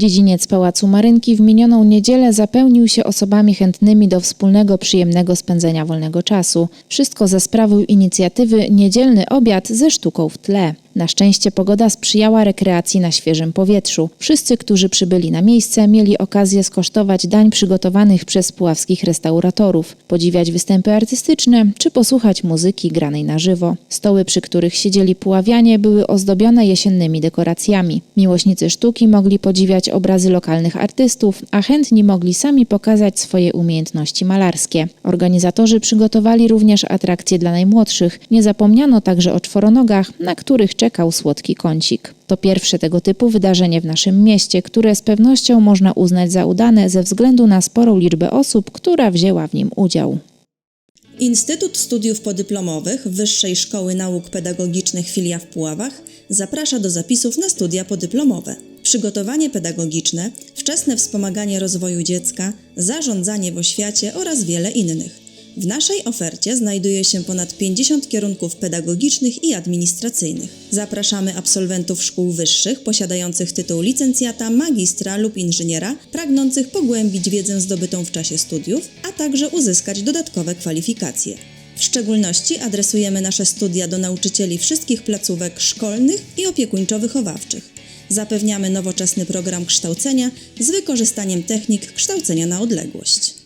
Dziedziniec Pałacu Marynki w minioną niedzielę zapełnił się osobami chętnymi do wspólnego, przyjemnego spędzenia wolnego czasu. Wszystko ze sprawą inicjatywy Niedzielny Obiad ze sztuką w tle. Na szczęście pogoda sprzyjała rekreacji na świeżym powietrzu. Wszyscy, którzy przybyli na miejsce, mieli okazję skosztować dań przygotowanych przez puławskich restauratorów, podziwiać występy artystyczne czy posłuchać muzyki granej na żywo. Stoły, przy których siedzieli puławianie, były ozdobione jesiennymi dekoracjami. Miłośnicy sztuki mogli podziwiać obrazy lokalnych artystów, a chętni mogli sami pokazać swoje umiejętności malarskie. Organizatorzy przygotowali również atrakcje dla najmłodszych. Nie zapomniano także o czworonogach, na których czekał słodki kącik. To pierwsze tego typu wydarzenie w naszym mieście, które z pewnością można uznać za udane ze względu na sporą liczbę osób, która wzięła w nim udział. Instytut Studiów Podyplomowych Wyższej Szkoły Nauk Pedagogicznych filia w Puławach zaprasza do zapisów na studia podyplomowe. Przygotowanie pedagogiczne, wczesne wspomaganie rozwoju dziecka, zarządzanie w oświacie oraz wiele innych. W naszej ofercie znajduje się ponad 50 kierunków pedagogicznych i administracyjnych. Zapraszamy absolwentów szkół wyższych posiadających tytuł licencjata, magistra lub inżyniera, pragnących pogłębić wiedzę zdobytą w czasie studiów, a także uzyskać dodatkowe kwalifikacje. W szczególności adresujemy nasze studia do nauczycieli wszystkich placówek szkolnych i opiekuńczo-wychowawczych. Zapewniamy nowoczesny program kształcenia z wykorzystaniem technik kształcenia na odległość.